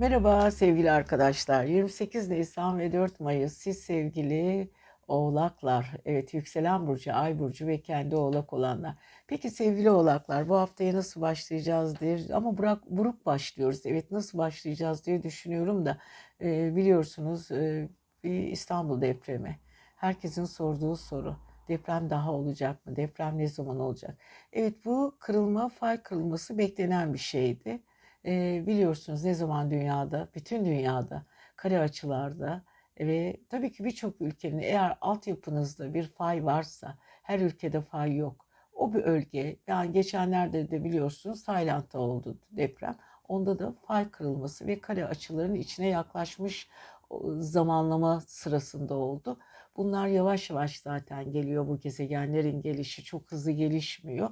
Merhaba sevgili arkadaşlar. 28 Nisan ve 4 Mayıs siz sevgili oğlaklar. Evet yükselen burcu, ay burcu ve kendi oğlak olanlar. Peki sevgili oğlaklar bu haftaya nasıl başlayacağız diye ama burak, buruk başlıyoruz. Evet nasıl başlayacağız diye düşünüyorum da e, biliyorsunuz e, İstanbul depremi. Herkesin sorduğu soru. Deprem daha olacak mı? Deprem ne zaman olacak? Evet bu kırılma, fay kırılması beklenen bir şeydi. Eee, biliyorsunuz ne zaman dünyada, bütün dünyada kare açılarda ve tabii ki birçok ülkenin eğer altyapınızda bir fay varsa, her ülkede fay yok. O bir bölge, yani geçenlerde de biliyorsunuz Tayland'da oldu deprem. Onda da fay kırılması ve kare açıların içine yaklaşmış zamanlama sırasında oldu. Bunlar yavaş yavaş zaten geliyor bu gezegenlerin gelişi çok hızlı gelişmiyor.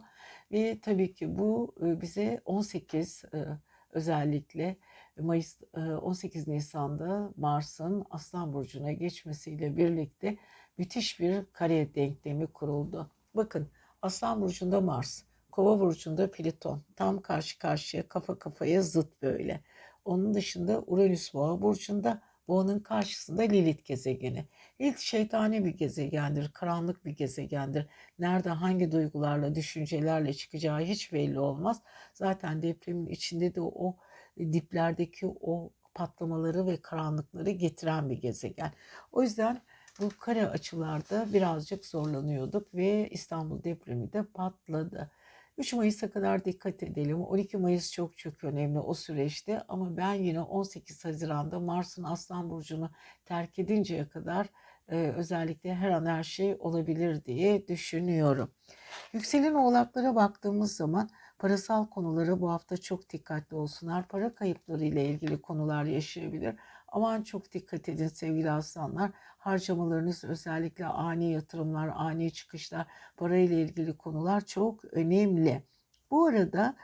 Ve tabii ki bu bize 18 özellikle Mayıs 18 Nisan'da Mars'ın Aslan Burcu'na geçmesiyle birlikte müthiş bir kare denklemi kuruldu. Bakın Aslan Burcu'nda Mars, Kova Burcu'nda Plüton tam karşı karşıya kafa kafaya zıt böyle. Onun dışında Uranüs Boğa Burcu'nda Boğanın karşısında Lilith gezegeni. Lilith şeytani bir gezegendir, karanlık bir gezegendir. Nerede hangi duygularla, düşüncelerle çıkacağı hiç belli olmaz. Zaten depremin içinde de o diplerdeki o patlamaları ve karanlıkları getiren bir gezegen. O yüzden bu kare açılarda birazcık zorlanıyorduk ve İstanbul depremi de patladı. 3 Mayıs'a kadar dikkat edelim. 12 Mayıs çok çok önemli o süreçte ama ben yine 18 Haziran'da Mars'ın Aslan Burcu'nu terk edinceye kadar e, özellikle her an her şey olabilir diye düşünüyorum. Yükselen oğlaklara baktığımız zaman parasal konulara bu hafta çok dikkatli olsunlar. Para kayıpları ile ilgili konular yaşayabilir. Aman çok dikkat edin sevgili aslanlar. Harcamalarınız özellikle ani yatırımlar, ani çıkışlar, parayla ilgili konular çok önemli. Bu arada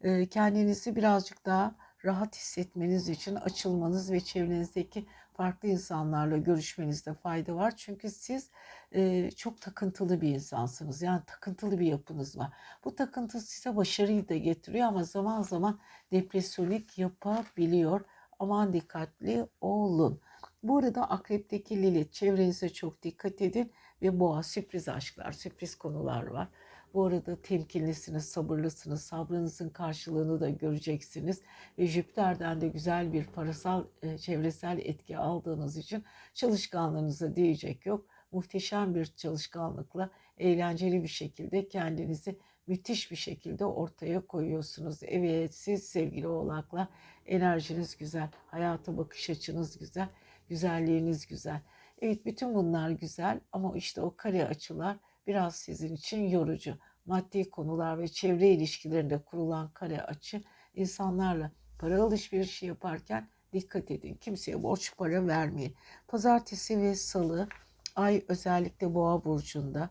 e, kendinizi birazcık daha rahat hissetmeniz için açılmanız ve çevrenizdeki farklı insanlarla görüşmenizde fayda var. Çünkü siz e, çok takıntılı bir insansınız. Yani takıntılı bir yapınız var. Bu takıntı size başarıyı da getiriyor ama zaman zaman depresyonik yapabiliyor. Aman dikkatli olun. Bu arada akrepteki Lilith çevrenize çok dikkat edin ve boğa sürpriz aşklar, sürpriz konular var. Bu arada temkinlisiniz, sabırlısınız. Sabrınızın karşılığını da göreceksiniz. Ve Jüpiter'den de güzel bir parasal, e, çevresel etki aldığınız için çalışkanlığınıza diyecek yok. Muhteşem bir çalışkanlıkla, eğlenceli bir şekilde kendinizi müthiş bir şekilde ortaya koyuyorsunuz. Evet siz sevgili oğlakla enerjiniz güzel, hayata bakış açınız güzel, güzelliğiniz güzel. Evet bütün bunlar güzel ama işte o kare açılar biraz sizin için yorucu. Maddi konular ve çevre ilişkilerinde kurulan kare açı insanlarla para alışverişi yaparken dikkat edin. Kimseye borç para vermeyin. Pazartesi ve salı ay özellikle boğa burcunda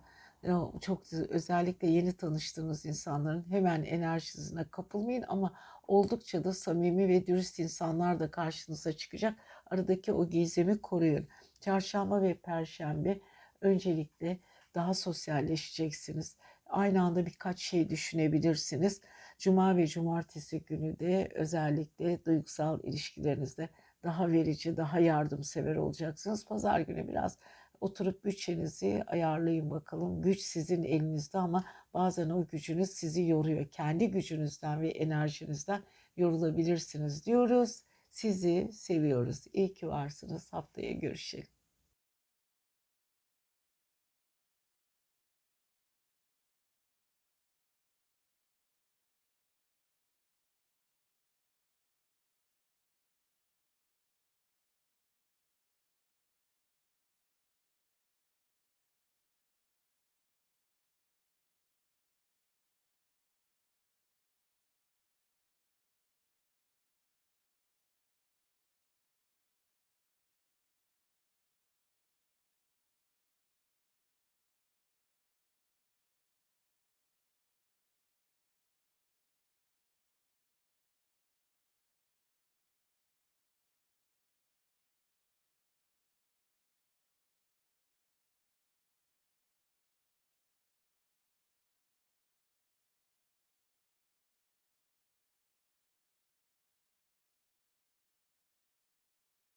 çok özellikle yeni tanıştığınız insanların hemen enerjisine kapılmayın ama oldukça da samimi ve dürüst insanlar da karşınıza çıkacak. Aradaki o gizemi koruyun. Çarşamba ve perşembe öncelikle daha sosyalleşeceksiniz. Aynı anda birkaç şey düşünebilirsiniz. Cuma ve cumartesi günü de özellikle duygusal ilişkilerinizde daha verici, daha yardımsever olacaksınız. Pazar günü biraz oturup bütçenizi ayarlayın bakalım. Güç sizin elinizde ama bazen o gücünüz sizi yoruyor. Kendi gücünüzden ve enerjinizden yorulabilirsiniz diyoruz. Sizi seviyoruz. İyi ki varsınız. Haftaya görüşelim.